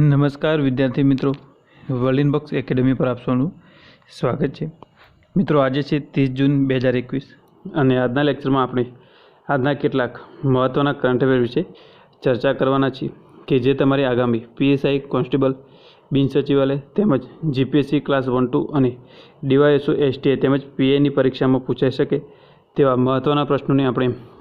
નમસ્કાર વિદ્યાર્થી મિત્રો. વર્લિન બોક્સ એકેડમી પર આપ સ્વાગત છે. મિત્રો, આજે છે ત્રીસ જૂન બે હજાર એકવીસ અને આજના લેક્ચરમાં આપણે આજના કેટલાક મહત્ત્વના કરંટ અફેર વિશે ચર્ચા કરવાના છીએ કે જે તમારી આગામી પીએસઆઈ કોન્સ્ટેબલ, બિન સચિવાલય તેમજ જીપીએસસી ક્લાસ વન, ટુ અને ડીવાયએસઓ, એસટીઆઈ તેમજ પીએની પરીક્ષામાં પૂછાઈ શકે તેવા મહત્ત્વના પ્રશ્નોની આપણે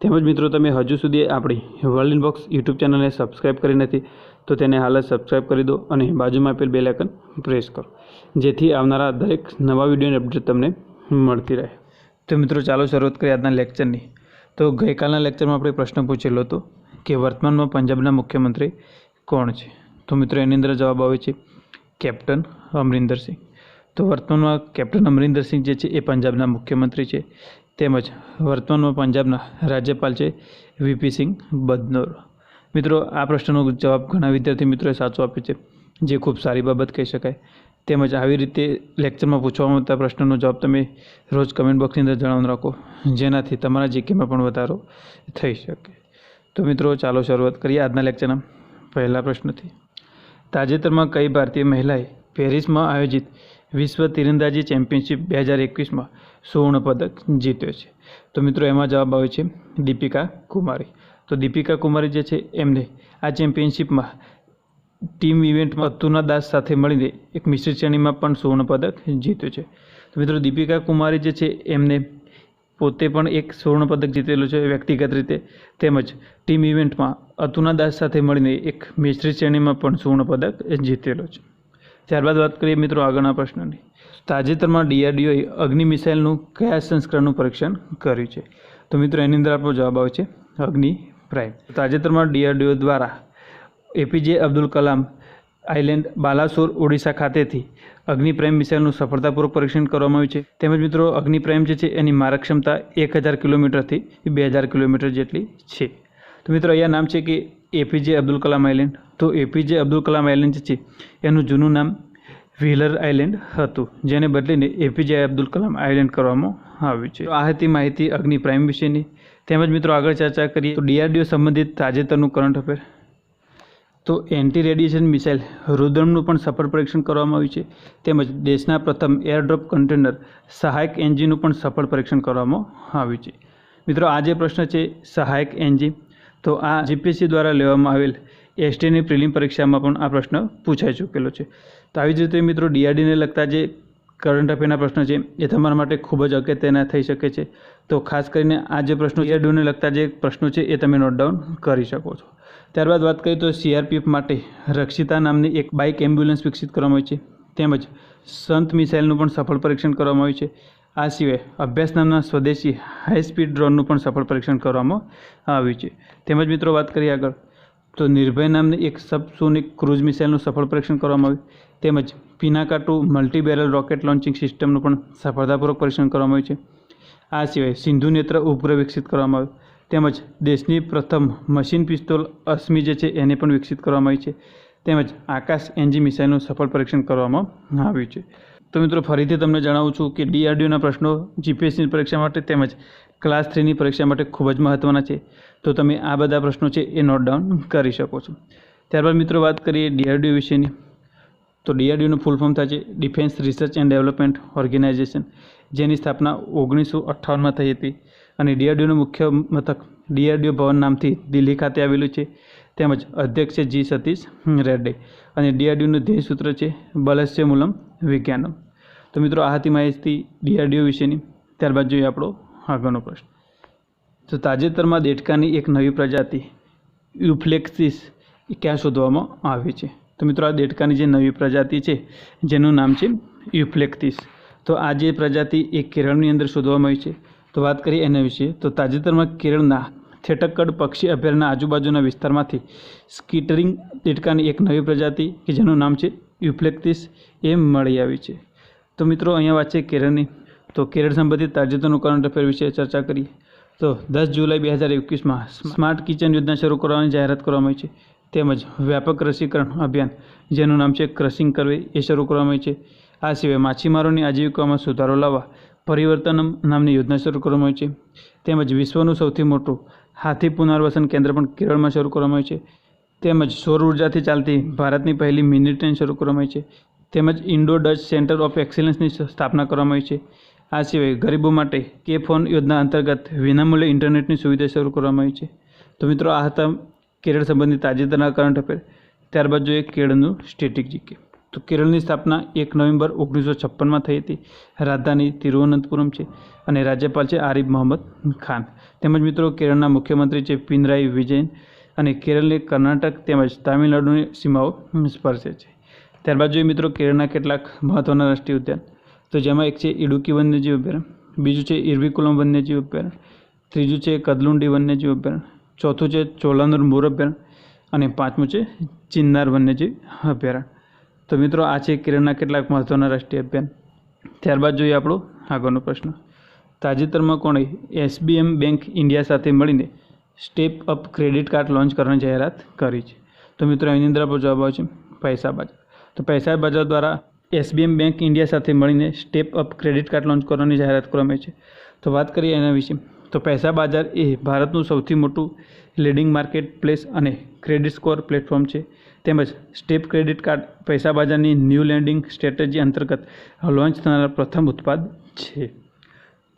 તેમજ મિત્રો, તમે હજુ સુધી આપણી વર્લ્ડ ઇનબોક્સ યુટ્યુબ ચેનલને સબસ્ક્રાઈબ કરી નથી, તો તેને હાલ જ સબસ્ક્રાઈબ કરી દો અને બાજુમાં આપેલ બેલ આઇકન પ્રેસ કરો, જેથી આવનારા દરેક નવા વિડીયોની અપડેટ તમને મળતી રહે. તો મિત્રો, ચાલો શરૂઆત કરીએ આજના લેક્ચરની તો ગઈકાલના લેક્ચરમાં આપણે પ્રશ્ન પૂછેલો હતો કે વર્તમાનમાં પંજાબના મુખ્યમંત્રી કોણ છે? તો મિત્રો, એની અંદર જવાબ આવે છે કેપ્ટન અમરિંદર સિંહ. તો વર્તમાનમાં કેપ્ટન અમરિંદર સિંહ જે છે એ પંજાબના મુખ્યમંત્રી છે. તેમજ વર્તમાનમાં પંજાબના રાજ્યપાલ છે વીપી સિંહ બદનોર. મિત્રો, આ પ્રશ્નનો જવાબ ઘણા વિદ્યાર્થી મિત્રોએ સાચો આપ્યો છે, જે ખૂબ સારી બાબત કહી શકાય. તેમજ આવી રીતે લેક્ચરમાં પૂછવામાં આવતા પ્રશ્નનો જવાબ તમે રોજ કમેન્ટ બોક્સની અંદર જણાવી રાખો, જેનાથી તમારા જીકેમાં પણ વધારો થઈ શકે. તો મિત્રો, ચાલો શરૂઆત કરીએ આજના લેક્ચરના પહેલા પ્રશ્નથી. તાજેતરમાં કઈ ભારતીય મહિલાએ પેરિસમાં આયોજિત વિશ્વ તીરંદાજી ચેમ્પિયનશિપ બે હજાર એકવીસમાં સુવર્ણ પદક જીત્યો છે. તો મિત્રો, એમાં જવાબ આવે છે દીપિકા કુમારી. તો દીપિકા કુમારી જે છે, એમને આ ચેમ્પિયનશિપમાં ટીમ ઇવેન્ટમાં અતુના દાસ સાથે મળીને એક મિશ્ર શ્રેણીમાં પણ સુવર્ણ પદક જીત્યો છે. તો મિત્રો, દીપિકા કુમારી જે છે, એમને પોતે પણ એક સુવર્ણ પદક જીતેલું છે વ્યક્તિગત રીતે. તેમજ ટીમ ઇવેન્ટમાં અતુના દાસ સાથે મળીને એક મિશ્ર શ્રેણીમાં પણ સુવર્ણ પદક જીતેલો છે. ત્યારબાદ વાત કરીએ મિત્રો આગળના પ્રશ્નની. તાજેતરમાં ડીઆરડીઓએ અગ્નિ મિસાઇલનું કયા સંસ્કરણનું પરીક્ષણ કર્યું છે? તો મિત્રો એની અંદર આપણો જવાબ આવે છે અગ્નિ પ્રાઇમ. તાજેતરમાં ડીઆરડીઓ દ્વારા એપીજે અબ્દુલ કલામ આઇલેન્ડ બાલાસોર ઓડિશા ખાતેથી અગ્નિ પ્રેમ મિસાઇલનું સફળતાપૂર્વક પરીક્ષણ કરવામાં આવ્યું છે. તેમજ મિત્રો અગ્નિ પ્રાઇમ જે છે એની મારક ક્ષમતા એક હજાર કિલોમીટરથી બે હજાર કિલોમીટર જેટલી છે. તો મિત્રો અહીંયા નામ છે કે એપીજે અબ્દુલ કલામ આઇલેન્ડ તો એપીજે અબ્દુલ કલામ આઇલેન્ડ છે, એનું જૂનું નામ વ્હીલર આઇલેન્ડ હતું, જેને બદલીને એપીજે અબ્દુલ કલામ આઇલેન્ડ કરવામાં આવ્યું છે. આ હતી માહિતી અગ્નિ પ્રાઇમ વિશેની. તેમજ મિત્રો આગળ ચર્ચા કરીએ તો ડીઆરડીઓ સંબંધિત તાજેતરનું કરંટ અફેર. તો એન્ટી રેડિયેશન મિસાઇલ રુદ્રમનું પણ સફળ પરીક્ષણ કરવામાં આવ્યું છે. તેમજ દેશના પ્રથમ એરડ્રોપ કન્ટેનર સહાયક એન્જિનનું પણ સફળ પરીક્ષણ કરવામાં આવ્યું છે. મિત્રો, આ જે પ્રશ્ન છે, સહાયક એન્જિન તો આ જીપીએસસી દ્વારા લેવામાં આવેલ એસટીની પ્રિલિમ પરીક્ષામાં પણ આ પ્રશ્ન પૂછાઈ ચૂકેલો છે. તો આવી જ રીતે મિત્રો ડીઆરડીને લગતા જે કરંટ અફેરના પ્રશ્ન છે, એ તમારા માટે ખૂબ જ અગત્યના થઈ શકે છે. તો ખાસ કરીને આ જે પ્રશ્નો ડીઆરડીઓને લગતા જે પ્રશ્નો છે, એ તમે નોટ ડાઉન કરી શકો છો. ત્યારબાદ વાત કરીએ તો સીઆરપીએફ માટે રક્ષિતા નામની એક બાઇક એમ્બ્યુલન્સ વિકસિત કરવામાં આવી છે. તેમજ સંત મિસાઇલનું પણ સફળ પરીક્ષણ કરવામાં આવ્યું છે. આ સિવાય અભ્યાસ નામના સ્વદેશી હાઈ સ્પીડ ડ્રોનનું પણ સફળ પરીક્ષણ કરવામાં આવ્યું છે. તેમજ મિત્રો વાત કરીએ આગળ, તો નિર્ભય નામની એક સબસોનિક ક્રૂઝ મિસાઇલનું સફળ પરીક્ષણ કરવામાં આવ્યું. તેમજ પિનાકાટુ મલ્ટીબેરલ રોકેટ લોન્ચિંગ સિસ્ટમનું પણ સફળતાપૂર્વક પરીક્ષણ કરવામાં આવ્યું છે. આ સિવાય સિંધુ નેત્ર ઉપગ્રહ વિકસિત કરવામાં આવ્યું. તેમજ દેશની પ્રથમ મશીન પિસ્તોલ અશ્મિ જે છે એને પણ વિકસિત કરવામાં આવી છે. તેમજ આકાશ એનજી મિસાઇલનું સફળ પરીક્ષણ કરવામાં આવ્યું છે. તો મિત્રો, ફરીથી તમને જણાવું છું કે ડીઆરડીઓના પ્રશ્નો જીપીએસસીની પરીક્ષા માટે તેમજ ક્લાસ થ્રીની પરીક્ષા માટે ખૂબ જ મહત્ત્વના છે. તો તમે આ બધા પ્રશ્નો છે એ નોટ ડાઉન કરી શકો છો. ત્યારબાદ મિત્રો, વાત કરીએ ડીઆરડીઓ વિશેની. તો ડીઆરડીઓનું ફૂલ ફોર્મ થાય છે defence research and development organisation, જેની સ્થાપના ઓગણીસો અઠ્ઠાવનમાં થઈ હતી. અને ડીઆરડીઓનું મુખ્ય મથક ડીઆરડીઓ ભવન નામથી દિલ્હી ખાતે આવેલું છે. તેમજ અધ્યક્ષ છે જી સતીશ રેડ્ડે અને ડીઆરડીઓનું ધ્યેય સૂત્ર છે બલસ્ય વિજ્ઞાનમ. તો મિત્રો, આ હતી માહિતી ડીઆરડીઓ વિશેની. ત્યારબાદ જોઈએ આપણો આગળનો પ્રશ્ન. તો તાજેતરમાં દેડકાની એક નવી પ્રજાતિ, યુફ્લેક્સિસ ક્યાં શોધવામાં આવી છે? તો મિત્રો, આ દેડકાની જે નવી પ્રજાતિ છે, જેનું નામ છે યુફ્લેક્સિસ. તો આ જે પ્રજાતિ એ કેરળની અંદર શોધવામાં આવી છે. તો વાત કરીએ એના વિશે. તો તાજેતરમાં કેરળના થેટક્કડ પક્ષી અભયારણ્યના આજુબાજુના વિસ્તારમાંથી સ્કીટરિંગ દેડકાની એક નવી પ્રજાતિ કે જેનું નામ છે યુફ્લેક્ટિસ એ મળી આવી છે. તો મિત્રો, અહીંયા વાત છે કેરળની. તો કેરળ સંબંધિત તાજેતરનું કરંટ અફેર વિશે ચર્ચા કરીએ. તો દસ જુલાઈ બે હજાર એકવીસમાં સ્માર્ટ કિચન યોજના શરૂ કરવાની જાહેરાત કરવામાં આવી છે. તેમજ વ્યાપક રસીકરણ અભિયાન, જેનું નામ છે ક્રશિંગ કરવે, એ શરૂ કરવામાં આવી છે. આ સિવાય માછીમારોની આજીવિકામાં સુધારો લાવવા, પરિવર્તનમ નામની યોજના શરૂ કરવામાં આવી છે. તેમજ વિશ્વનું સૌથી મોટું હાથી પુનર્વસન કેન્દ્ર પણ કેરળમાં શરૂ કરવામાં આવ્યું છે. તેમજ સૌર ઉર્જાથી ચાલતી ભારતની પહેલી મિની ટ્રેન શરૂ કરવામાં આવી છે. તેમજ ઇન્ડો ડચ સેન્ટર ઓફ એક્સેલન્સની સ્થાપના કરવામાં આવી છે. આ સિવાય ગરીબો માટે કે ફોન યોજના અંતર્ગત વિનામૂલ્યે ઇન્ટરનેટની સુવિધા શરૂ કરવામાં આવી છે. તો મિત્રો, આ હતા કેરળ સંબંધિત તાજેતરના કરંટ અફેર ત્યારબાદ જોઈએ કેરળનું સ્ટેટિક જીકે તો કેરળની સ્થાપના એક નવેમ્બર ઓગણીસો છપ્પનમાં થઈ હતી. રાજધાની તિરુવનંતપુરમ છે અને રાજ્યપાલ છે આરિફ મોહમ્મદ ખાન. તેમજ મિત્રો, કેરળના મુખ્યમંત્રી છે પિનરાઈ વિજયન અને કેરળને કર્ણાટક તેમજ તામિલનાડુની સીમાઓ સ્પર્શે છે. ત્યારબાદ જોઈએ મિત્રો, કેરળના કેટલાક મહત્ત્વના રાષ્ટ્રીય ઉદ્યાન. તો જેમાં એક છે ઇડુકી વન્યજીવ અભયારણ્ય, બીજું છે ઇરવિકુલમ વન્યજીવ અભયારણ્ય, ત્રીજું છે કદલુંડી વન્યજીવ અભયારણ્ય, ચોથું છે ચોલાનુર મોર અભયારણ્ય અને પાંચમું છે ચિન્નાર વન્યજીવ અભયારણ્ય. તો મિત્રો, આ છે કેરળના કેટલાક મહત્ત્વના રાષ્ટ્રીય અભિયાન. ત્યારબાદ જોઈએ આપણો આગળનો પ્રશ્ન. તાજેતરમાં કોણે એસબીએમ બેંક ઇન્ડિયા સાથે મળીને step up credit card launch કરવાની જાહેરાત કરી છે? તો મિત્રો, એની અંદર આપણો જવાબ આવશે પૈસા બજાર. તો પૈસા બજાર દ્વારા એસબીએમ બેંક ઇન્ડિયા સાથે મળીને step up credit card launch કરવાની જાહેરાત કરવામાં છે. તો વાત કરીએ એના વિશે. તો પૈસા બજાર એ ભારતનું સૌથી મોટું લીડિંગ માર્કેટ પ્લેસ અને ક્રેડિટ સ્કોર પ્લેટફોર્મ છે. તેમજ સ્ટેપ ક્રેડિટ કાર્ડ પૈસા બજારની ન્યૂ લેન્ડિંગ સ્ટ્રેટેજી અંતર્ગત લોન્ચ થનારા પ્રથમ ઉત્પાદ છે.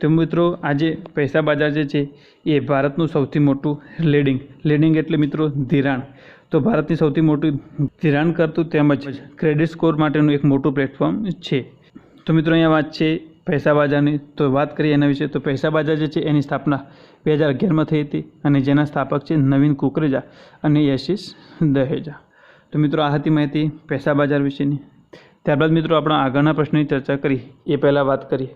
તો મિત્રો, આજે પૈસા બજાર જે છે એ ભારતનું સૌથી મોટું લીડિંગ લીડિંગ એટલે મિત્રો ધિરાણ. તો ભારતની સૌથી મોટું ધિરાણ કરતું તેમજ ક્રેડિટ સ્કોર માટેનું એક મોટું પ્લેટફોર્મ છે. તો મિત્રો, અહીંયા વાત છે પૈસા બાજારની તો વાત કરીએ એના વિશે, તો પૈસા બજાર જે છે, એની સ્થાપના બે હજાર અગિયારમાં થઈ હતી અને જેના સ્થાપક છે નવીન કુકરેજા અને યશિસ દહેજા. તો મિત્રો, આ હતી માહિતી પૈસા બજાર વિશેની. ત્યારબાદ મિત્રો, આપણા આગળના પ્રશ્નની ચર્ચા કરી. એ પહેલાં વાત કરીએ.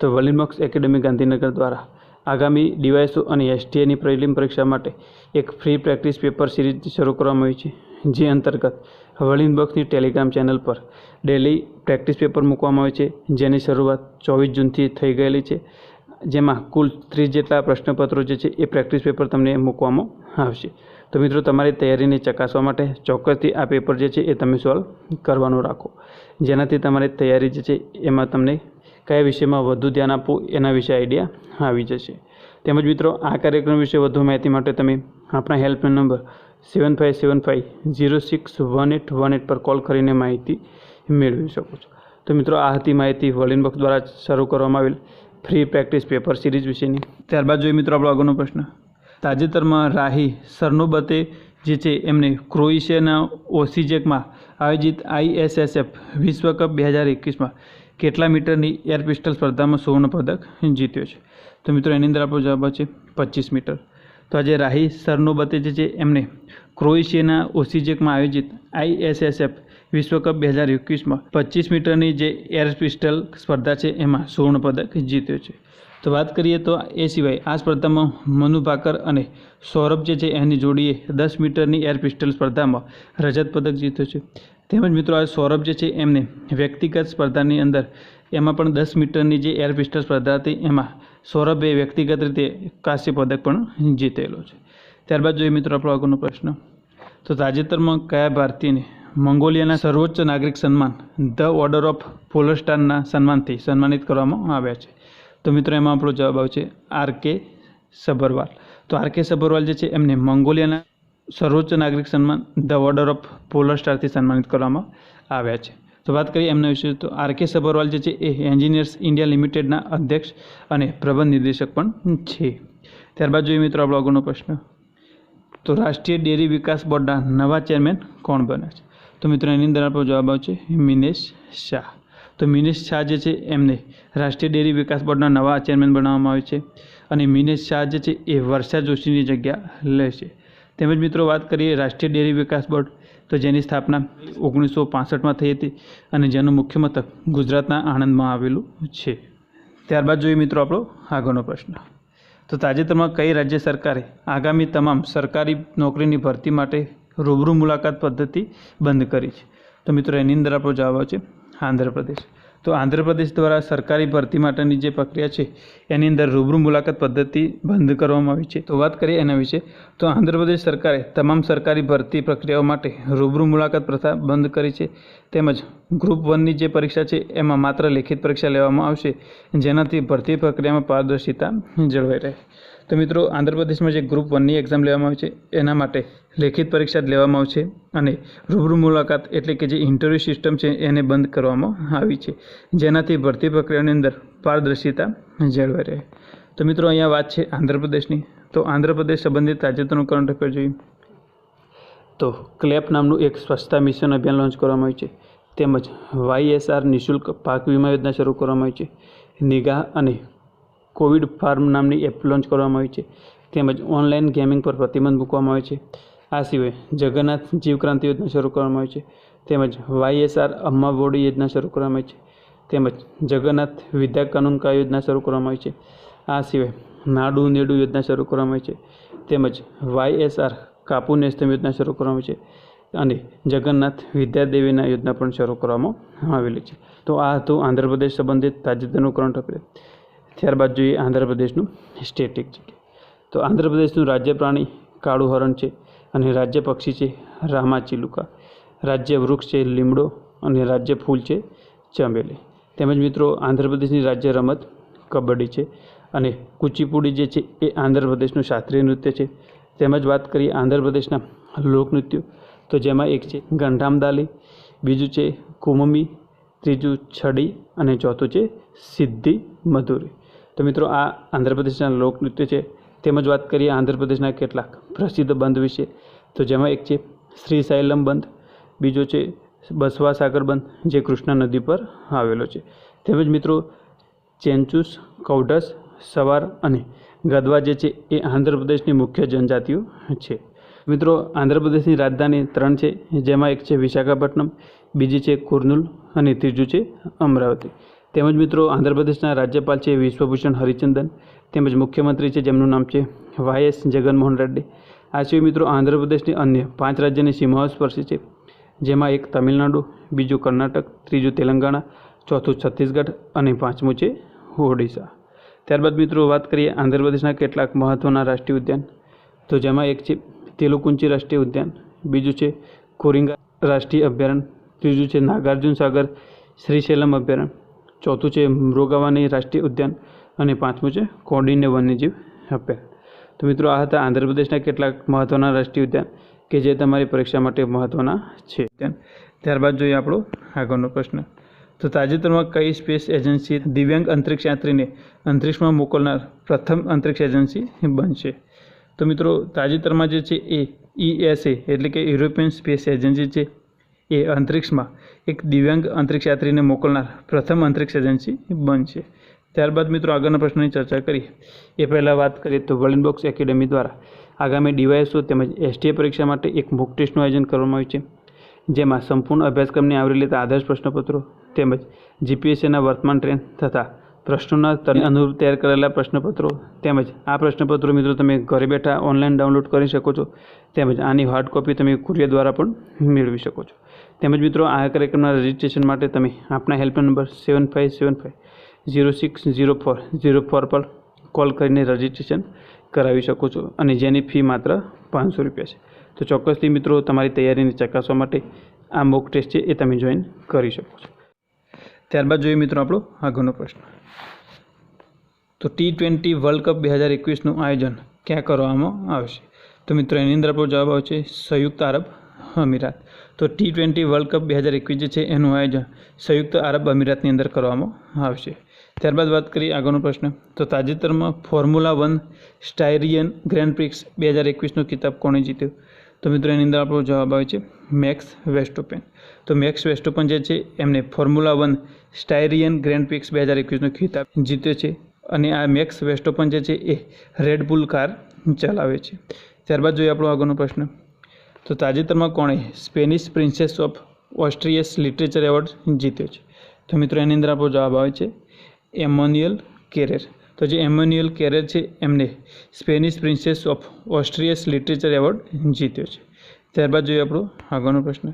તો વલિનબોક્સ એકેડેમી ગાંધીનગર દ્વારા આગામી ડીવાયસો અને એસટીએની પ્રિલિમ પરીક્ષા માટે એક ફ્રી પ્રેક્ટિસ પેપર સિરીઝ શરૂ કરવામાં આવી છે, જે અંતર્ગત વલિનબોક્સની ટેલિગ્રામ ચેનલ પર ડેલી પ્રેક્ટિસ પેપર મૂકવામાં આવે છે, જેની શરૂઆત ચોવીસ જૂનથી થઈ ગયેલી છે, જેમાં કુલ ત્રીસ જેટલા પ્રશ્નપત્રો જે છે એ પ્રેક્ટિસ પેપર તમને મૂકવામાં આવશે. તો મિત્રો, તમારી તૈયારીને ચકાસવા માટે ચોક્કસથી આ પેપર જે છે એ તમે સોલ્વ કરવાનું રાખો. જેનાથી તમારી તૈયારી જે છે એમાં તમને કયા વિષયમાં વધુ ધ્યાન આપવું એના વિશે આઈડિયા આવી જશે. તેમજ મિત્રો, આ કાર્યક્રમ વિશે વધુ માહિતી માટે તમે આપણા helpline number seven five seven five zero six one eight one eight પર કોલ કરીને માહિતી મેળવી શકો છો. તો મિત્રો, આ હતી માહિતી વર્લિન બોક્સ દ્વારા શરૂ કરવામાં આવેલ ફ્રી પ્રેક્ટિસ પેપર સિરીઝ વિશેની. ત્યારબાદ જોઈએ મિત્રો આપણો આગળનો પ્રશ્ન. તાજેતરમાં રાહી સરનોબતે જે છે એમને ક્રોએશિયાના ઓસિજેકમાં આયોજિત આઈએસએસએફ વિશ્વ કપ બે હજાર એકવીસમાં કેટલા મીટરની એર પિસ્ટલ સ્પર્ધામાં સુવર્ણ પદક જીત્યો છે? તો મિત્રો, એની અંદર આપણો જવાબ છે પચીસ મીટર. તો આજે રાહી સરનોબતે જે છે એમને ક્રોએશિયાના ઓસિજેકમાં આયોજિત આઈએસએસએફ વિશ્વ કપ બે હજાર એકવીસમાં પચીસ મીટરની જે એર પિસ્ટલ સ્પર્ધા છે, એમાં સુવર્ણ પદક જીત્યો છે. તો વાત કરીએ તો એ સિવાય આ સ્પર્ધામાં મનુ ભાકર અને સૌરભ જે છે, એની જોડીએ દસ મીટરની એર પિસ્ટલ સ્પર્ધામાં રજત પદક જીત્યો છે. તેમજ મિત્રો, આ સૌરભ જે છે, એમને વ્યક્તિગત સ્પર્ધાની અંદર એમાં પણ દસ મીટરની જે એર પિસ્ટલ સ્પર્ધા હતી, એમાં સૌરભે વ્યક્તિગત રીતે કાંસ્ય પદક પણ જીતેલો છે. ત્યારબાદ જોઈએ મિત્રો, આપણો આગળનો પ્રશ્ન. તો તાજેતરમાં કયા ભારતીયને મંગોલિયાના સર્વોચ્ચ નાગરિક સન્માન, ધ ઓર્ડર ઓફ પોલર સ્ટારના સન્માનથી સન્માનિત કરવામાં આવ્યા છે. તો મિત્રો, એમાં આપણો જવાબ આવશે આર કે સબરવાલ તો આર કે સબરવાલ જે છે, એમને મંગોલિયાના સર્વોચ્ચ નાગરિક સન્માન, ધ ઓર્ડર ઓફ પોલર સ્ટારથી સન્માનિત કરવામાં આવ્યા છે. તો વાત કરીએ એમના વિશે, તો આર કે સબરવાલ જે છે, એ એન્જિનિયર્સ ઇન્ડિયા લિમિટેડના અધ્યક્ષ અને પ્રબંધ નિર્દેશક પણ છે. ત્યારબાદ જોઈએ મિત્રો આપણો આગળનો પ્રશ્ન. તો રાષ્ટ્રીય ડેરી વિકાસ બોર્ડના નવા ચેરમેન કોણ બને છે? તો મિત્રો, એની અંદર આપણો જવાબ આવશે મિનેશ શાહ. તો મિનેશ શાહ જે છે, એમને રાષ્ટ્રીય ડેરી વિકાસ બોર્ડના નવા ચેરમેન બનાવવામાં આવે છે અને મિનેશ શાહ જે છે, એ વર્ષા જોશીની જગ્યા લેશે તેમજ મિત્રો, વાત કરીએ રાષ્ટ્રીય ડેરી વિકાસ બોર્ડ, તો જેની સ્થાપના ઓગણીસો પાસઠમાં થઈ હતી અને જેનું મુખ્ય મથક ગુજરાતના આણંદમાં આવેલું છે. ત્યારબાદ જોઈએ મિત્રો, આપણો આગળનો પ્રશ્ન. તો તાજેતરમાં કઈ રાજ્ય સરકારે આગામી તમામ સરકારી નોકરીની ભરતી માટે રૂબરૂ મુલાકાત પદ્ધતિ બંધ કરી છે. તો મિત્રો, એની અંદર આપણો જવાબ આવશે આંધ્રપ્રદેશ. તો આંધ્રપ્રદેશ દ્વારા સરકારી ભરતી માટેની જે પ્રક્રિયા છે, એની અંદર રૂબરૂ મુલાકાત પદ્ધતિ બંધ કરવામાં આવી છે. તો વાત કરીએ એના વિશે. તો આંધ્રપ્રદેશ સરકારે તમામ સરકારી ભરતી પ્રક્રિયાઓ માટે રૂબરૂ મુલાકાત પ્રથા બંધ કરી છે. તેમજ ગ્રુપ વનની જે પરીક્ષા છે, એમાં માત્ર લેખિત પરીક્ષા લેવામાં આવશે. જેનાથી ભરતી પ્રક્રિયામાં પારદર્શિતા જળવાઈ રહે. તો મિત્રો, આંધ્રપ્રદેશમાં જે ગ્રુપ વનની એક્ઝામ લેવામાં આવે છે, એના માટે લેખિત પરીક્ષા લેવામાં આવશે અને રૂબરૂ મુલાકાત એટલે કે જે ઇન્ટરવ્યૂ સિસ્ટમ છે, એને બંધ કરવામાં આવી છે. જેનાથી ભરતી પ્રક્રિયાની અંદર પારદર્શિતા જળવાઈ રહે. તો મિત્રો, અહીંયા વાત છે આંધ્રપ્રદેશની. તો આંધ્રપ્રદેશ સંબંધિત તાજેતરનું કરંટ અફેર જોઈએ. તો ક્લેપ નામનું એક સ્વચ્છતા મિશન અભિયાન લોન્ચ કરવામાં આવ્યું છે. તેમજ વાયએસઆર નિઃશુલ્ક પાક વીમા યોજના શરૂ કરવામાં આવી છે. નિગાહ અને કોવિડ ફાર્મ નામની એપ લોન્ચ કરવામાં આવી છે. તેમજ ઓનલાઈન ગેમિંગ પર પ્રતિબંધ મૂકવામાં આવે છે. આ સિવાય જગન્નાથ જીવક્રાંતિ યોજના શરૂ કરવામાં આવી છે. તેમજ વાયએસઆર અમ્મા બોડી યોજના શરૂ કરવામાં આવી છે. તેમજ જગન્નાથ વિદ્યા કાનૂન કા યોજના શરૂ કરવામાં આવી છે. આ સિવાય નાડુ નેડુ યોજના શરૂ કરવામાં આવી છે. તેમજ વાયએસઆર કાપુ નેસ્તમ યોજના શરૂ કરવામાં આવી છે. અને જગન્નાથ વિદ્યાદેવીના યોજના પણ શરૂ કરવામાં આવેલી છે. તો આ હતું આંધ્રપ્રદેશ સંબંધિત તાજેતરનું કરંટ અફેર ત્યારબાદ જોઈએ આંધ્રપ્રદેશનું સ્ટેટિક જગ્યા તો આંધ્રપ્રદેશનું રાજ્ય પ્રાણી કાળું હરણ છે અને રાજ્ય પક્ષી છે રામાચિલુકા રાજ્ય વૃક્ષ છે લીમડો અને રાજ્ય ફૂલ છે ચમેલી તેમજ મિત્રો આંધ્રપ્રદેશની રાજ્ય રમત કબડ્ડી છે અને કુચીપુડી જે છે એ આંધ્રપ્રદેશનું શાસ્ત્રીય નૃત્ય છે. તેમજ વાત કરીએ આંધ્રપ્રદેશના લોકનૃત્યો. તો જેમાં એક છે ગંઢામદાલી બીજું છે કુમમી, ત્રીજું છડી અને ચોથું છે સિદ્ધિ મધુરી. તો મિત્રો, આ આંધ્રપ્રદેશના લોકનૃત્ય છે. તેમજ વાત કરીએ આંધ્રપ્રદેશના કેટલાક પ્રસિદ્ધ બંધ વિશે. તો જેમાં એક છે શ્રી સાયલમ બંધ, બીજો છે બસવા સાગર બંધ, જે કૃષ્ણા નદી પર આવેલો છે. તેમજ મિત્રો, ચેન્ચુસ, કૌઢસ, સવાર અને ગદવા જે છે એ આંધ્રપ્રદેશની મુખ્ય જનજાતિઓ છે. મિત્રો, આંધ્રપ્રદેશની રાજધાની ત્રણ છે. જેમાં એક છે વિશાખાપટ્ટનમ, બીજી છે કુર્નુલ અને ત્રીજું છે અમરાવતી. તેમજ મિત્રો આંધ્રપ્રદેશના રાજ્યપાલ છે વિશ્વભૂષણ હરિચંદન, તેમજ મુખ્યમંત્રી છે જેમનું નામ છે વાયએસ જગનમોહન રેડ્ડી. આ સિવાય મિત્રો આંધ્રપ્રદેશની અન્ય પાંચ રાજ્યની સીમાઓ સ્પર્શી છે, જેમાં એક તમિલનાડુ, બીજું કર્ણાટક, ત્રીજું તેલંગાણા, ચોથું છત્તીસગઢ અને પાંચમું છે ઓડિશા. ત્યારબાદ મિત્રો વાત કરીએ આંધ્રપ્રદેશના કેટલાક મહત્ત્વના રાષ્ટ્રીય ઉદ્યાન. તો જેમાં એક છે તેલુકુંચી રાષ્ટ્રીય ઉદ્યાન, બીજું છે કોરિંગા રાષ્ટ્રીય અભયારણ્ય, ત્રીજું છે નાગાર્જુન સાગર શ્રીશૈલમ અભયારણ્ય. ચોથું છે મૃગાવાની રાષ્ટ્રીય ઉદ્યાન અને પાંચમું છે કોડીને વન્યજીવ અભયારણ્ય તો મિત્રો, આ હતા આંધ્રપ્રદેશના કેટલાક મહત્ત્વના રાષ્ટ્રીય ઉદ્યાન કે જે તમારી પરીક્ષા માટે મહત્ત્વના છે ત્યારબાદ જોઈએ આપણો આગળનો પ્રશ્ન. તો તાજેતરમાં કઈ સ્પેસ એજન્સી દિવ્યાંગ અંતરિક્ષ યાત્રીને અંતરિક્ષમાં મોકલનાર પ્રથમ અંતરિક્ષ એજન્સી બનશે? તો મિત્રો, તાજેતરમાં જે છે એ ઈએસએ એટલે કે યુરોપિયન સ્પેસ એજન્સી છે એ અંતરિક્ષમાં એક દિવ્યાંગ અંતરિક્ષ યાત્રીને મોકલનાર પ્રથમ અંતરિક્ષ એજન્સી બનશે ત્યારબાદ મિત્રો આગળના પ્રશ્નની ચર્ચા કરીએ. એ પહેલાં વાત કરીએ તો વર્લ્ડ બોક્સ એકેડેમી દ્વારા આગામી ડીવાયએસઓ તેમજ એસટીએ પરીક્ષા માટે એક મુક ટેસ્ટનું આયોજન કરવામાં આવ્યું છે. જેમાં સંપૂર્ણ અભ્યાસક્રમને આવરી લેતા આદર્શ પ્રશ્નપત્રો તેમજ જીપીએસસીના વર્તમાન ટ્રેન્ડ તથા પ્રશ્નોના અનુરૂપ તૈયાર કરેલા પ્રશ્નપત્રો તેમજ આ પ્રશ્નપત્રો મિત્રો તમે ઘરે બેઠા ઓનલાઈન ડાઉનલોડ કરી શકો છો. તેમજ આની હાર્ડ કોપી તમે કુરિયર દ્વારા પણ મેળવી શકો છો. તેમજ મિત્રો આ કાર્યક્રમના રજિસ્ટ્રેશન માટે તમે આપણા helpline number seven five seven five zero six zero four zero four પર કોલ કરીને રજિસ્ટ્રેશન કરાવી શકો છો અને જેની ફી માત્ર પાંચસો રૂપિયા છે. તો ચોક્કસથી મિત્રો તમારી તૈયારીને ચકાસવા માટે આ મોક ટેસ્ટ છે એ તમે જોઈન કરી શકો છો. ત્યારબાદ જોઈએ મિત્રો આપણો આગળનો પ્રશ્ન. તો ટી ટ્વેન્ટી વર્લ્ડ કપ બે હજાર એકવીસનું આયોજન ક્યાં કરવામાં આવશે? તો મિત્રો એની અંદર આપણો જવાબ આવશે સંયુક્ત આરબ અમીરાત. તો ટી ટ્વેન્ટી વર્લ્ડ કપ બે હજાર એકવીસ જે છે એનું આયોજન સંયુક્ત આરબ અમીરાતની અંદર કરવામાં આવશે. ત્યારબાદ વાત કરીએ આગળનો પ્રશ્ન. તો તાજેતરમાં formula one Styrian grand prix બે હજાર એકવીસનો કિતાબ કોણે જીત્યો? તો મિત્રો એની અંદર આપણો જવાબ આવે છે મેક્સ વેસ્ટોપેન. તો મેક્સ વેસ્ટોપન જે છે, એમને formula one Styrian grand prix બે હજાર એકવીસનો ખિતાબ જીત્યો છે અને આ મેક્સ વેસ્ટોપન જે છે, એ રેડ બુલ કાર ચલાવે છે. ત્યારબાદ જોઈએ આપણો આગળનો પ્રશ્ન. તો તાજેતરમાં કોણે Spanish princess of Asturias literature award જીત્યો છે. તો મિત્રો એની અંદર આપણો જવાબ આવે છે એમોન્યુઅલ કેરેર. તો જે એમોન્યુઅલ કેરેર છે, એમને Spanish princess of Asturias literature award જીત્યો છે. ત્યારબાદ જોઈએ આપણો આગળનો પ્રશ્ન.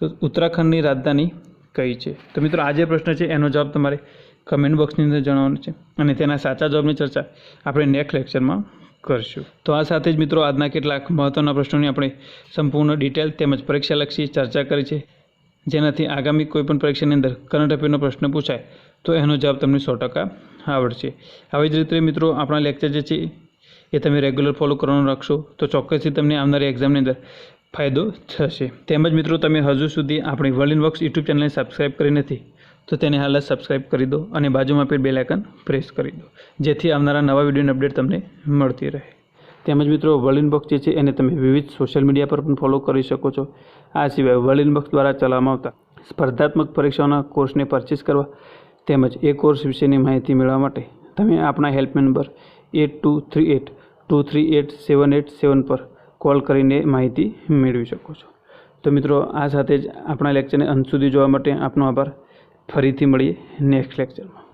તો ઉત્તરાખંડની રાજધાની કઈ છે? તો મિત્રો, આ જે પ્રશ્ન છે, એનો જવાબ તમારે કમેન્ટ બોક્સની અંદર જણાવવાનો છે અને તેના સાચા જવાબની ચર્ચા આપણે નેક્સ્ટ લેક્ચરમાં કરશું. તો આ સાથે જ મિત્રો, આજના કેટલાક મહત્ત્વના પ્રશ્નોની આપણે સંપૂર્ણ ડિટેલ તેમજ પરીક્ષાલક્ષી ચર્ચા કરી છે. જેનાથી આગામી કોઈપણ પરીક્ષાની અંદર કરંટ અફેરનો પ્રશ્ન પૂછાય, તો એનો જવાબ તમને સો ટકા આવડશે આવી જ રીતે મિત્રો, આપણા લેક્ચર જે છે, એ તમે રેગ્યુલર ફોલો કરવાનું રાખશો, તો ચોક્કસથી તમને આવનારી એક્ઝામની અંદર ફાયદો થશે. તેમજ મિત્રો, તમે હજુ સુધી આપણી વર્લ્ડ વર્ક્સ યુટ્યુબ ચેનલને સબસ્ક્રાઈબ કરી નથી, તો તેને હાલ જ સબસ્ક્રાઇબ કરી દો અને બાજુમાં પણ બેલ આઇકન પ્રેસ કરી દો. જેથી આવનારા નવા વિડીયોની અપડેટ તમને મળતી રહે. તેમજ મિત્રો વર્લ્ડ બોક્સ જે છે, એને તમે વિવિધ સોશિયલ મીડિયા પર પણ ફોલો કરી શકો છો. આ સિવાય વર્લ્ડ બોક્સ દ્વારા ચલાવવામાં આવતા સ્પર્ધાત્મક પરીક્ષાઓના કોર્સને પરચેસ કરવા તેમજ એ કોર્સ વિશેની માહિતી મેળવવા માટે તમે આપણા help number eight two three eight, two three eight, seven eight, seven પર કોલ કરીને માહિતી મેળવી શકો છો. તો મિત્રો, આ સાથે જ આપણા લેક્ચરને અંત સુધી જોવા માટે આપનો આભાર. ફરીથી મળીએ નેક્સ્ટ લેક્ચરમાં.